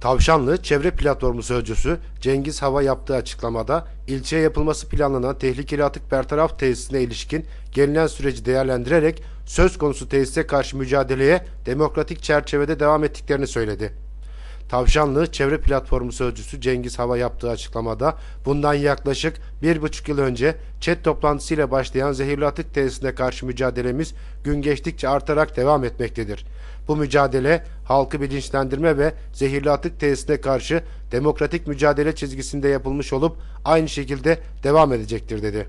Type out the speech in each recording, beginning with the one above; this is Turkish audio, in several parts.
Tavşanlı Çevre Platformu Sözcüsü Cengiz Hava yaptığı açıklamada ilçeye yapılması planlanan tehlikeli atık bertaraf tesisine ilişkin gelinen süreci değerlendirerek söz konusu tesise karşı mücadeleye demokratik çerçevede devam ettiklerini söyledi. Tavşanlı Çevre Platformu Sözcüsü Cengiz Hava yaptığı açıklamada bundan yaklaşık bir buçuk yıl önce chat toplantısıyla başlayan zehirli atık tesisine karşı mücadelemiz gün geçtikçe artarak devam etmektedir. Bu mücadele halkı bilinçlendirme ve zehirli atık tesisine karşı demokratik mücadele çizgisinde yapılmış olup aynı şekilde devam edecektir dedi.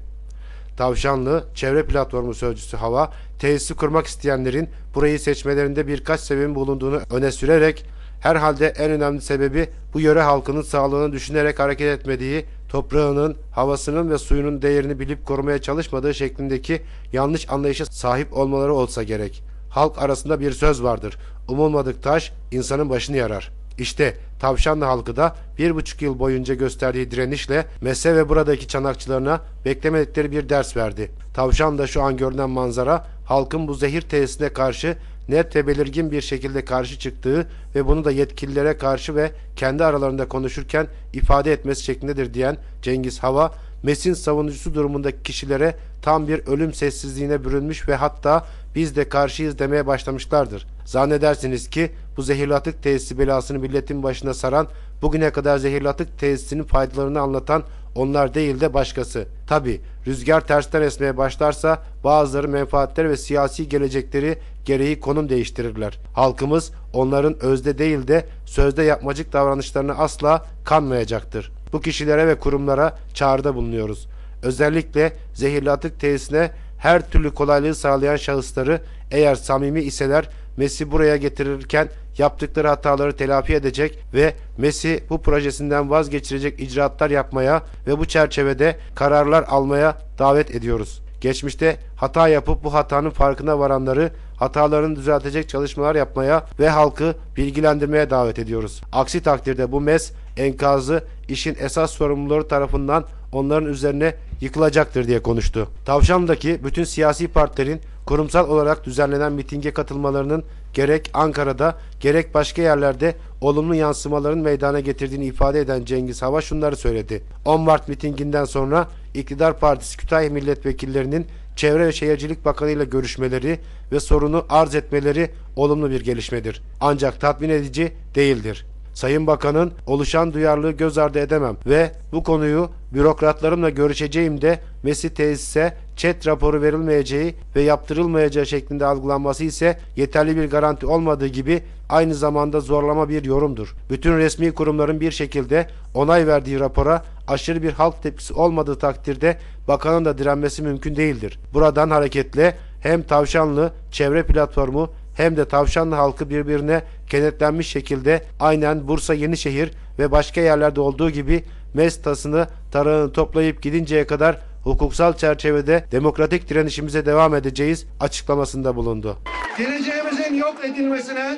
Tavşanlı Çevre Platformu Sözcüsü Hava, tesisi kurmak isteyenlerin burayı seçmelerinde birkaç sebebin bulunduğunu öne sürerek herhalde en önemli sebebi bu yöre halkının sağlığını düşünerek hareket etmediği, toprağının, havasının ve suyunun değerini bilip korumaya çalışmadığı şeklindeki yanlış anlayışa sahip olmaları olsa gerek. Halk arasında bir söz vardır. Umulmadık taş insanın başını yarar. İşte Tavşanlı halkı da bir buçuk yıl boyunca gösterdiği direnişle Mese ve buradaki çanakçılarına beklemedikleri bir ders verdi. Tavşan'da şu an görünen manzara halkın bu zehir tesisine karşı net ve belirgin bir şekilde karşı çıktığı ve bunu da yetkililere karşı ve kendi aralarında konuşurken ifade etmesi şeklindedir diyen Cengiz Hava, MES'in savunucusu durumundaki kişilere tam bir ölüm sessizliğine bürünmüş ve hatta biz de karşıyız demeye başlamışlardır. Zannedersiniz ki bu zehirli atık tesisi belasını milletin başına saran, bugüne kadar zehirli atık tesisinin faydalarını anlatan onlar değil de başkası. Tabi rüzgar tersten esmeye başlarsa bazıları menfaatleri ve siyasi gelecekleri gereği konum değiştirirler. Halkımız onların özde değil de sözde yapmacık davranışlarını asla kanmayacaktır. Bu kişilere ve kurumlara çağrıda bulunuyoruz. Özellikle zehirli atık tesisine her türlü kolaylığı sağlayan şahısları eğer samimi iseler Messi buraya getirirken yaptıkları hataları telafi edecek ve Messi bu projesinden vazgeçirecek icraatlar yapmaya ve bu çerçevede kararlar almaya davet ediyoruz. Geçmişte hata yapıp bu hatanın farkına varanları hatalarını düzeltecek çalışmalar yapmaya ve halkı bilgilendirmeye davet ediyoruz. Aksi takdirde bu mes enkazı işin esas sorumluları tarafından onların üzerine yıkılacaktır diye konuştu. Tavşan'daki bütün siyasi partilerin kurumsal olarak düzenlenen mitinge katılmalarının gerek Ankara'da gerek başka yerlerde olumlu yansımaların meydana getirdiğini ifade eden Cengiz Hava şunları söyledi. 10 Mart mitinginden sonra İktidar Partisi Kütahya milletvekillerinin Çevre ve Şehircilik Bakanı ile görüşmeleri ve sorunu arz etmeleri olumlu bir gelişmedir. Ancak tatmin edici değildir. Sayın Bakan'ın oluşan duyarlılığı göz ardı edemem ve bu konuyu bürokratlarımla görüşeceğim de Mesih tesise çet raporu verilmeyeceği ve yaptırılmayacağı şeklinde algılanması ise yeterli bir garanti olmadığı gibi aynı zamanda zorlama bir yorumdur. Bütün resmi kurumların bir şekilde onay verdiği rapora aşırı bir halk tepkisi olmadığı takdirde bakanın da direnmesi mümkün değildir. Buradan hareketle hem Tavşanlı Çevre Platformu hem de Tavşanlı halkı birbirine kenetlenmiş şekilde aynen Bursa Yenişehir ve başka yerlerde olduğu gibi mestasını tarağını toplayıp gidinceye kadar hukuksal çerçevede demokratik direnişimize devam edeceğiz açıklamasında bulundu. geleceğimizin yok edilmesine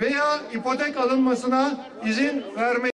veya ipotek alınmasına izin vermeyiz.